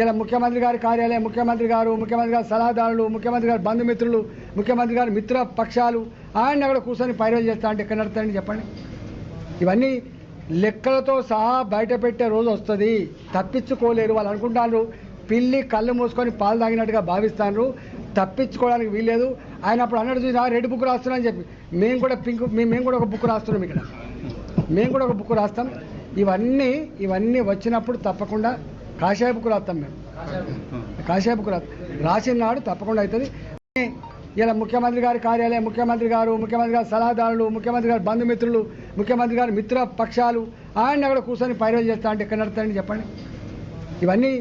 ఇలా ముఖ్యమంత్రి గారి కార్యాలయం ముఖ్యమంత్రి గారు ముఖ్యమంత్రి గారి సలహాదారులు ముఖ్యమంత్రి గారి బంధుమిత్రులు ముఖ్యమంత్రి గారి మిత్ర పక్షాలు ఆయన అక్కడ కూర్చొని పైరలు చేస్తా అంటే ఎక్కడ నడుతారని చెప్పండి? ఇవన్నీ లెక్కలతో సహా బయట పెట్టే రోజు వస్తుంది. తప్పించుకోలేరు. వాళ్ళు అనుకుంటారు పిల్లి కళ్ళు మూసుకొని పాలు తాగినట్టుగా భావిస్తాను తప్పించుకోవడానికి వీల్లేదు. ఆయన అప్పుడు అన్నట్టు చూసి రెడ్ బుక్ రాస్తున్నా అని చెప్పి. మేము కూడా పింక్ మేము మేము కూడా ఒక బుక్ రాస్తున్నాం ఇక్కడ. మేము కూడా ఒక బుక్ రాస్తాం. ఇవన్నీ ఇవన్నీ వచ్చినప్పుడు తప్పకుండా కాషాయపు రాస్తాం మేము. కాషాయ రాసిన నాడు తప్పకుండా అవుతుంది. ఇలా ముఖ్యమంత్రి గారి కార్యాలయం ముఖ్యమంత్రి గారు ముఖ్యమంత్రి గారి సలహాదారులు ముఖ్యమంత్రి గారి బంధుమిత్రులు ముఖ్యమంత్రి గారి మిత్ర పక్షాలు ఆయన అక్కడ కూర్చొని పైరలు చేస్తా అంటే ఎక్కడ నడుతారని చెప్పండి. ఇవన్నీ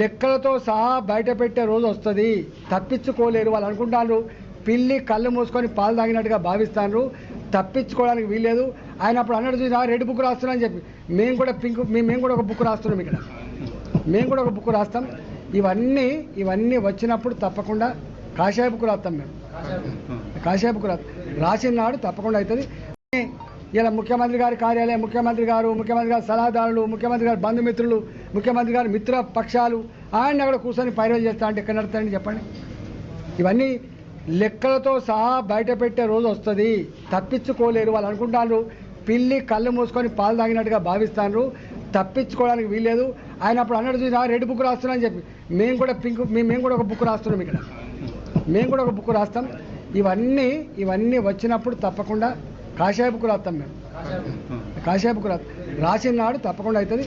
లెక్కలతో సహా బయట పెట్టే రోజు వస్తుంది. తప్పించుకోలేరు. వాళ్ళు అనుకుంటారు పిల్లి కళ్ళు మూసుకొని పాలు తాగినట్టుగా భావిస్తాను తప్పించుకోవడానికి వీల్లేదు. ఆయన అప్పుడు అన్నట్టు చూసి "ఆ, రెడ్ బుక్ రాస్తున్నా అని చెప్పి. మేము కూడా పింక్ మేము మేము కూడా ఒక బుక్ రాస్తున్నాం ఇక్కడ. మేము కూడా ఒక బుక్ రాస్తాం. ఇవన్నీ ఇవన్నీ వచ్చినప్పుడు తప్పకుండా కాషాయ బుక్ రాస్తాం మేము. కాషాయ బుక్ రాస్తాం. రాసిన నాడు తప్పకుండా అవుతుంది ఇలా ముఖ్యమంత్రి గారి కార్యాలయం ముఖ్యమంత్రి గారు ముఖ్యమంత్రి గారి సలహాదారులు ముఖ్యమంత్రి గారి బంధుమిత్రులు ముఖ్యమంత్రి గారి మిత్ర పక్షాలు ఆయన అక్కడ కూర్చొని పైరవేలు చేస్తా అంటే ఎక్కడ నడుతారని చెప్పండి. ఇవన్నీ లెక్కలతో సహా బయట పెట్టే రోజు వస్తుంది. తప్పించుకోలేరు. వాళ్ళు అనుకుంటారు పిల్లి కళ్ళు మూసుకొని పాలు తాగినట్టుగా భావిస్తాను తప్పించుకోవడానికి వీల్లేదు. ఆయన అప్పుడు అన్నట్టు చూసి రెడ్ బుక్ రాస్తున్నా అని చెప్పి. మేము కూడా పింక్ మేము మేము కూడా ఒక బుక్ రాస్తున్నాం ఇక్కడ. మేము కూడా ఒక బుక్ రాస్తాం. ఇవన్నీ ఇవన్నీ వచ్చినప్పుడు తప్పకుండా కాషాయ బుక్ రాస్తాం మేము. కాషాయ బుక్ రాస్తాం. రాసిన నాడు తప్పకుండా అవుతుంది